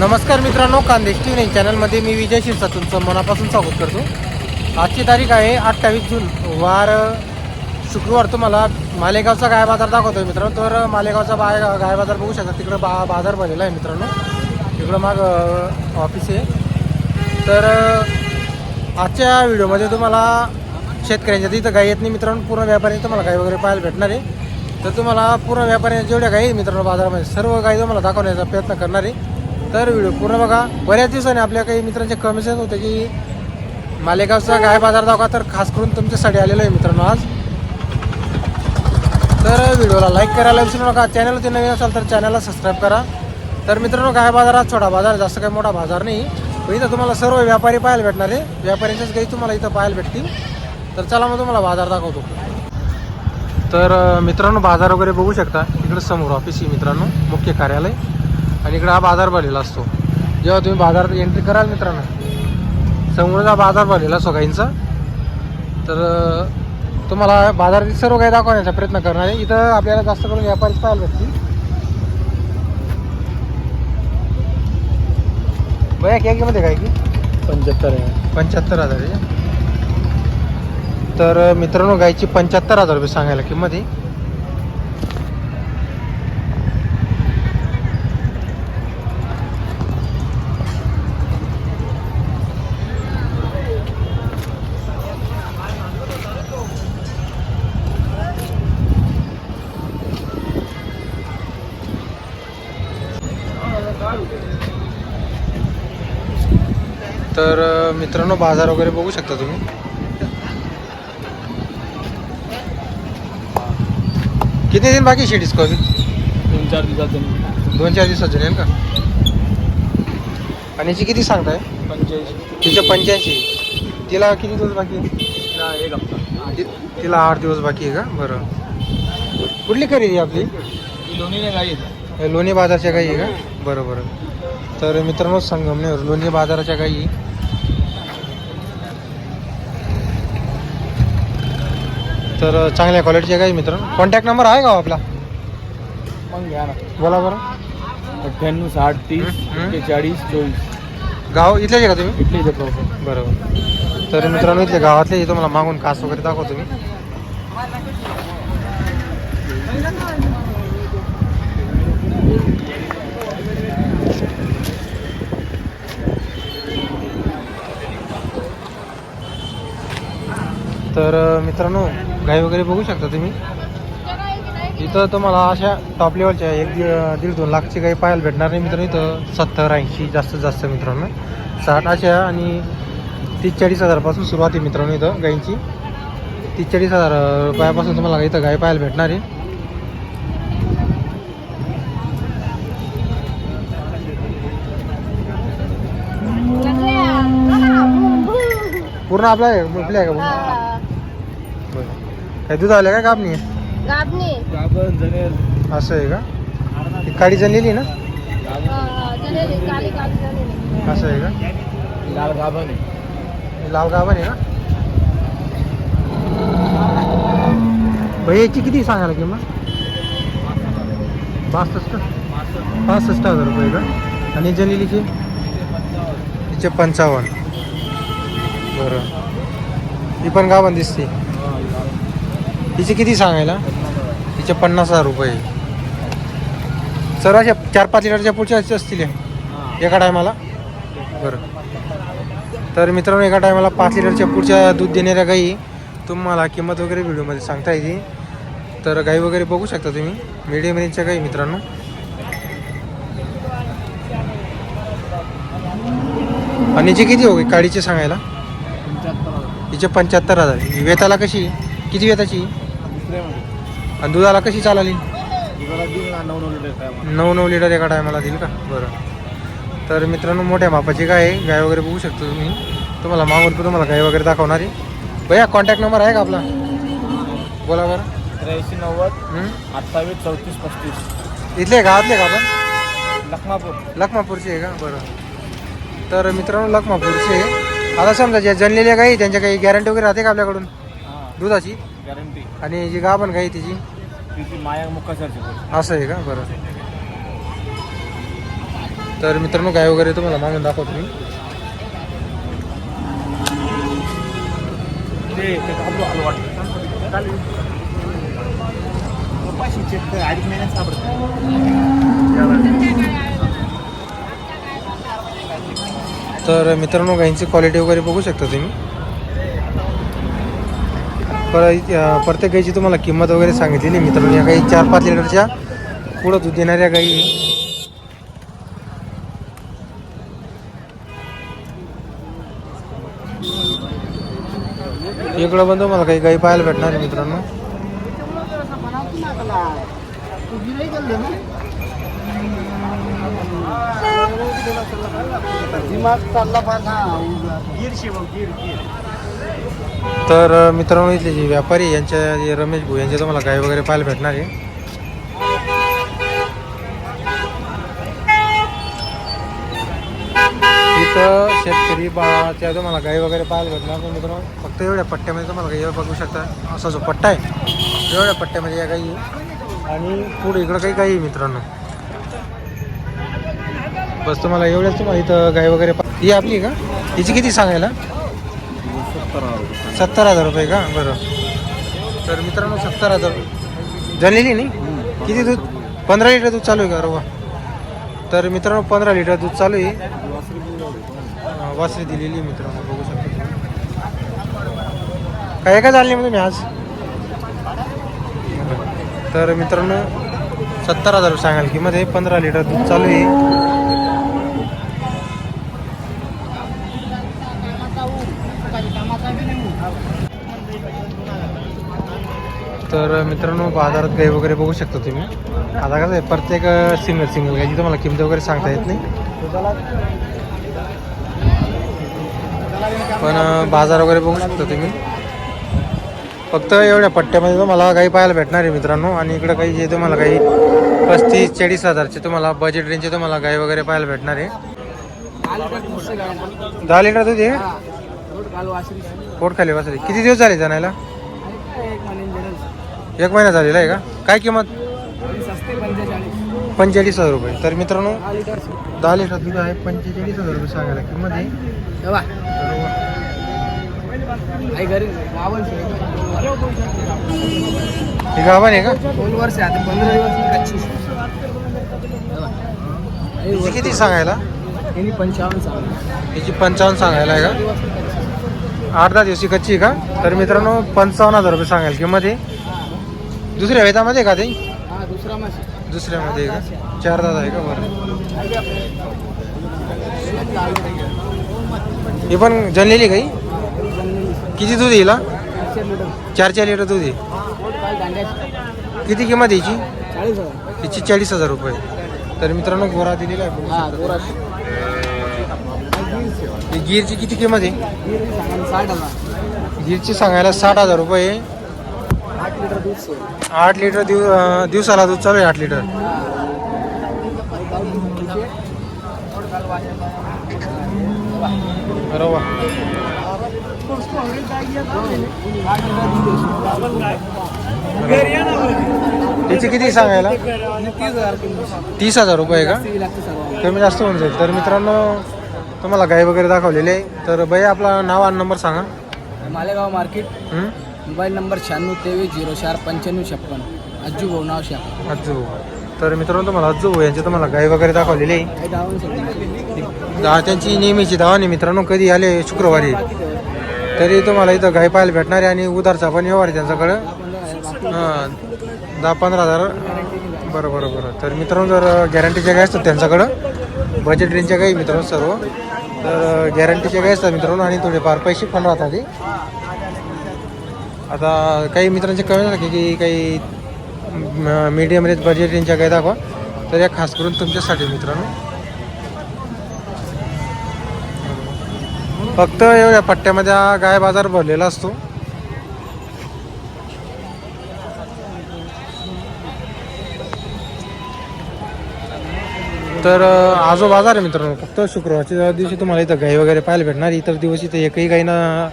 नमस्कार मित्रांनो कांदेश T V चॅनलमध्ये मी विजय शिरसा तुमचं मनापासून स्वागत करतो. आजची तारीख आहे अठ्ठावीस जून वार शुक्रवार. तुम्हाला मालेगावचा गाय बाजार दाखवतोय मित्रांनो. तर मालेगावचा बा गाय बाजार बघू शकता. तिकडं बा बाजार भरलेला आहे मित्रांनो. तिकडं माग ऑफिस आहे. तर आजच्या व्हिडिओमध्ये तुम्हाला शेतकऱ्यांच्या तिथं गाई येत नाही मित्रांनो. पूर्ण व्यापारी तुम्हाला गाई वगैरे पाहायला भेटणार आहे. तर तुम्हाला पूर्ण व्यापाऱ्यांच्या जेवढ्या गाई आहेत मित्रांनो बाजारामध्ये सर्व गाई तुम्हाला दाखवण्याचा प्रयत्न करणार आहे. तर व्हिडिओ पूर्ण बघा. बऱ्याच दिवसांनी आपल्या काही मित्रांचे कमेंट्स होते की मालेगावचा गाय बाजार दाखवा तर खास करून तुमच्यासाठी आलेलो आहे मित्रांनो आज. तर व्हिडिओला लाईक करायला विसरू नका. चॅनल ते नवीन असाल तर चॅनलला सबस्क्राईब करा. तर मित्रांनो गाय बाजारात छोटा बाजार जास्त काही मोठा बाजार नाही. पण इथं तुम्हाला सर्व व्यापारी पाहायला भेटणार आहे. व्यापाऱ्यांच्याच काही तुम्हाला इथं पाहायला भेटतील. तर चला मग तुम्हाला बाजार दाखवतो. तर मित्रांनो बाजार वगैरे बघू शकता. इकडं समोर ऑफिस आहे मित्रांनो मुख्य कार्यालय. आणि इकडं हा बाजार भरलेला असतो. जेव्हा तुम्ही बाजारात एंट्री कराल मित्रांनो समोर हा बाजार भरलेला असतो गाईंचा तर तुम्हाला बाजारातील सर्व काही दाखवण्याचा प्रयत्न करणार आहे. इथं आपल्याला जास्त करून व्यापारीच पाहायला भेटतील. बया क्या किंमत आहे काय की? पंच्याहत्तर आहे. पंच्याहत्तर हजार आहे. तर मित्रांनो गायची पंच्याहत्तर हजार रुपये सांगायला किंमत आहे. तर मित्रांनो बाजार वगैरे बघू शकता तुम्ही. किती दिन बाकी शेडीस कॉफी दोन चार दिवसातून दोन चार दिवसाचे येईल का? आणि याची किती सांगताय? पंच्याऐंशी. तिच्या पंच्याऐंशी. तिला किती दिवस बाकी आहे? एक हप्ता. तिला आठ दिवस बाकी आहे का? बरं. कुठली खरेदी आपली? नाही. हे लोणी बाजारच्या गाई आहे का? बरं बरं. तर मित्रांनो संगमनेर लोणी बाजाराच्या गाई तर चांगल्या क्वालिटीच्या गाई मित्रांनो. कॉन्टॅक्ट नंबर आहे का हो आपला? मग घ्या ना. बोला बरं. अठ्ठ्याण्णव साठ तीस. एक्केचाळीस चोवीस. गाव इथलेच आहे का तुम्ही? इथले इथे प्रॉपर. बरोबर. तर मित्रांनो इथले गावातले तुम्हाला मागून कास वगैरे दाखवतो मी तर मित्रांनो गाई वगैरे बघू शकता तुम्ही. इथं तुम्हाला अशा टॉप लेवलच्या एक दीड दोन लाखची गाई पाहायला भेटणार नाही मित्रांनो. इथं सत्तर ऐंशी जास्तीत जास्त मित्रांनो. साठ अशा आणि तीस चाळीस हजारापासून सुरुवात आहे मित्रांनो इथं गाईंची. तीस चाळीस हजार रुपयापासून तुम्हाला इथं गाय पाहायला भेटणार आहे. पूर्ण आपला आहे आहे का पूर्ण? काय दूध आलं का कापणी? गाबणी गाभण जनेल. असं आहे का? ही काडी जनलेली ना? जनेली काली काली जनेली. असं आहे का? लाल गाभण आहे. हे लाल गाभण आहे का? भाई याची किती सांगायला किंमत? पासष्ट पासष्ट हजार रुपये का? आणि जलिलीची तिचे पंचावन्न. बरं. ही पण गाभण दिसते. तिचे किती सांगायला? तिचे पन्नास हजार रुपये. सर अशा चार पाच लिटरच्या पुढच्या असतील एका टायमाला? बरं. तर मित्रांनो एका टायमाला पाच लिटरच्या पुढच्या दूध देणाऱ्या गाई तुम्हाला किंमत वगैरे व्हिडिओमध्ये सांगता येते. तर गाई वगैरे बघू शकता तुम्ही. मीडियम रेंजच्या गाई मित्रांनो. आणि जी किती हो काडीचे सांगायला? हिचे पंच्याहत्तर हजार. वेताला कशी? किती वेताची? दुसऱ्यामध्ये आणि दुधाला कशी चालाली? दुधाला देऊ ना नऊ नऊ लिटर काय नऊ नऊ लिटर एका टायमाला देईल का? बरं. तर मित्रांनो मोठ्या मापाची गाय आहे. गाय वगैरे बघू शकतो तुम्ही. तुम्हाला पण तुम्हाला गाय वगैरे दाखवणार आहे. भैया कॉन्टॅक्ट नंबर आहे का आपला? बोला बरं. त्र्याऐंशी नव्वद हं? अठ्ठावीस चौतीस पस्तीस. इथले गावातले का? आपण? लखमापूर. लखमापूरचे आहे का? बरं. तर मित्रांनो लखमापूरचे आहे. आता समजा ज्या जनलेल्या गाई त्यांच्या काही गॅरंटी वगैरे राहते का आपल्याकडून? हां. दुधाची? गॅरंटी. आणि जी गाभण गाई तिची? तिची माया मुक्कासरची असं आहे का? बरं. तर मित्रांनो गाय वगैरे तुम्हाला मागून दाखवतो मी. ते ते आपलं आलं वाटतं. चालेल. कपाशी चेक कर अडीच महिन्यात सापडतं तर मित्रांनो गाईंची क्वालिटी वगैरे बघू शकता तुम्ही. पर प्रत्येक गाईची तुम्हाला किंमत वगैरे सांगितलेली आहे. मित्रांनो या गाई चार पाच लिटरच्या पुढं दूध देणाऱ्या गाई इकडं पण तुम्हाला काही गाई पाहायला भेटणार मित्रांनो. दिमाग चालला पाहिजे. तर मित्रांनो इथले जे व्यापारी यांच्या जे रमेश भाऊ यांचे तुम्हाला गाय वगैरे पाहायला भेटणार आहे. इथं शेतकरी बा त्या तुम्हाला गाई वगैरे पाहायला भेटणार पण मित्रांनो. फक्त एवढ्या पट्ट्यामध्ये तुम्हाला गाई बघू शकता. असा जो पट्टा आहे एवढ्या पट्ट्यामध्ये या गाई आणि पुढे इकडं काही गाई मित्रांनो. बस तुम्हाला एवढ्याच तुम्हाला इथं गाय वगैरे ही आपली आहे का? हिची किती सांगायला? सत्तर हजार रुपये. का? बरं. तर मित्रांनो सत्तर हजार. झालेली नाही? किती दूध? पंधरा लिटर दूध चालू आहे का रवा? तर मित्रांनो पंधरा लिटर दूध चालू आहे. वासरी दिलेली मित्रांनो बघू शकता. काय काय झाले मग तुम्ही आज? तर मित्रांनो सत्तर हजार रुपये सांगाल किंमत आहे. पंधरा लिटर दूध चालू आहे. तर मित्रांनो बाजारात गाई वगैरे बघू शकता तुम्ही. आता कसं आहे प्रत्येक सिंगल सिंगल गायची तुम्हाला किंमत वगैरे सांगता येत नाही. पण बाजार वगैरे बघू शकता तुम्ही. फक्त एवढ्या पट्ट्यामध्ये तुम्हाला काही पाहायला भेटणार आहे मित्रांनो. आणि इकडं काही जे तुम्हाला काही पस्तीस चाळीस हजारचे तुम्हाला बजेट रेंजचे तुम्हाला गाई वगैरे पाहायला भेटणार आहे. दहा लिटर दूध आहे? पोट खाली बसले किती दिवस झाले जाण्याला? एक महिना झालेला आहे का? काय किंमत? पंचेचाळीस हजार रुपये. तर मित्रांनो दहा लिटर दूध आहे पंचेचाळीस हजार रुपये सांगायला किंमत आहे. हे गावाने आहे का? दोन वर्ष आता पंधरा दिवस किती सांगायला? पंचावन्न सांगितलं. हिची पंचावन्न सांगायला आहे का? आठ दहा दिवशी कच्ची आहे का? तर मित्रांनो पंचावन्न हजार रुपये सांगायला किंमत आहे. दुसऱ्या वेतामध्ये का ते? हा दुसरा मासे. दुसऱ्यामध्ये का? चार दादा आहे का बरं? हे पण जनलेली काही? किती दूध येईल हा? चार चार लिटर दूध आहे. किती किंमत आहे हिची चाळीस हजार. हिची चाळीस हजार रुपये. तर मित्रांनो गोरा दिलेला आहे हा ही गिरची किती किंमत आहे? साठ हजार. गिरची सांगायला साठ हजार रुपये आहे. आठ लिटर दूध आठ लिटर दिव दिवसाला दूध चालू आहे आठ लिटर. रवा त्याची किती सांगायला? तीस हजार किंमत तीस हजार रुपये का? कमी जास्त होऊन जाईल. तर मित्रांनो तुम्हाला गाय वगैरे दाखवलेली आहे. तर बाई आपला नाव आणि नंबर सांगा. मालेगाव मार्केट. हं? मोबाईल नंबर शहाण्णव तेवीस झिरो चार पंच्याण्णव छप्पन. अज्जू भाऊ नाव शहा अज्जू तर मित्रांनो तुम्हाला अज्जू भाऊ यांची तुम्हाला गाय वगैरे दाखवलेली आहे. काही गावाने सांगितलं दा- त्यांची नेहमीची धावानी मित्रांनो कधी आले शुक्रवारी. तरी तुम्हाला इथं गाय पाहायला भेटणार आहे आणि उधारचा पण व्यवहार आहे त्यांच्याकडं. हां दहा पंधरा हजार. बरं बरं बरं. तर मित्रांनो जर गॅरंटीच्या गाय असतात त्यांच्याकडं बजेट रेंजच्या गाई मित्रांनो सर्व. तर गॅरंटीच्या गाय असतात मित्रांनो आणि थोडेफार पैसे पण राहतात ते आता काही मित्रांचे कमी झालं की की काही मीडियम रेंज बजेट रेंजच्या काही दाखवा. तर या खास करून तुमच्यासाठी मित्रांनो. फक्त एवढ्या पट्ट्यामध्ये हा गाय बाजार भरलेला असतो. तर आजो हा जो बाजार आहे मित्रांनो फक्त शुक्रवारच्या दिवशी तुम्हाला इथं गाई वगैरे पाहायला भेटणार. इतर दिवस इथं एकही गाईनं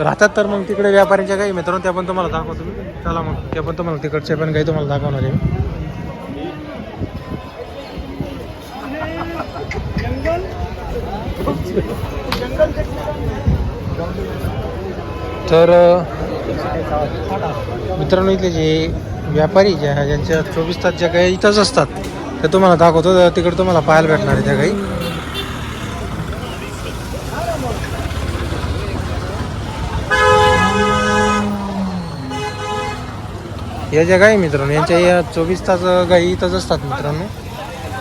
राहतात तर मग तिकडे व्यापाऱ्यांच्या काही मित्रांनो त्या पण तुम्हाला दाखवतो मी. चला मग त्या पण तुम्हाला तिकडच्या पण काही तुम्हाला दाखवणार आहे तर मित्रांनो इथले जे व्यापारी जे आहे ज्यांच्या चोवीस तास ज्या काही इथंच असतात ते तुम्हाला दाखवतो. तिकडे तुम्हाला पाहायला भेटणार आहे त्या काही. या ज्या गाई मित्रांनो यांच्या या चोवीस तास गाई इथंच असतात मित्रांनो.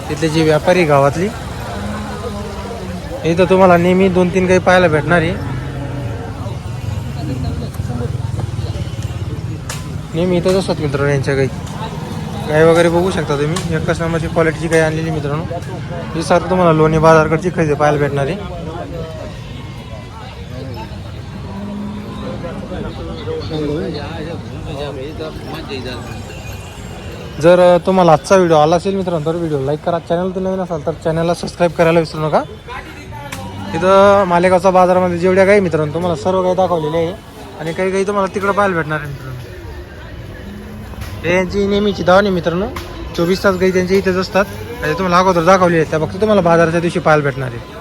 तिथले जे व्यापारी गावातली इथं तुम्हाला नेहमी दोन तीन गाई पाहायला भेटणार आहे. नेहमी इथंच असतात मित्रांनो यांच्या गाई. गाय वगैरे बघू शकता तुम्ही. एकाच नंबरची क्वालिटीची गाय आणलेली मित्रांनो. ही सर तुम्हाला लोणी बाजारकडची खरेदी पाहायला भेटणार आहे. जर तुम्हाला आजचा व्हिडिओ आला असेल मित्रांनो तर व्हिडिओ लाईक करा. चॅनल तर नवीन असाल तर चॅनलला सबस्क्राईब करायला विसरू नका. इथं मालेगावचा बाजारामध्ये जेवढ्या काही मित्रांनो तुम्हाला सर्व काही दाखवलेले आहे. आणि काही काही तुम्हाला तिकडं पाहायला भेटणार आहे मित्रांनो. हे यांची नेहमीची दावणी मित्रांनो. चोवीस तास गाई त्यांच्या इथेच असतात. आणि तुम्हाला अगोदर दाखवली आहे त्या फक्त तुम्हाला बाजाराच्या दिवशी पाहायला भेटणार आहे.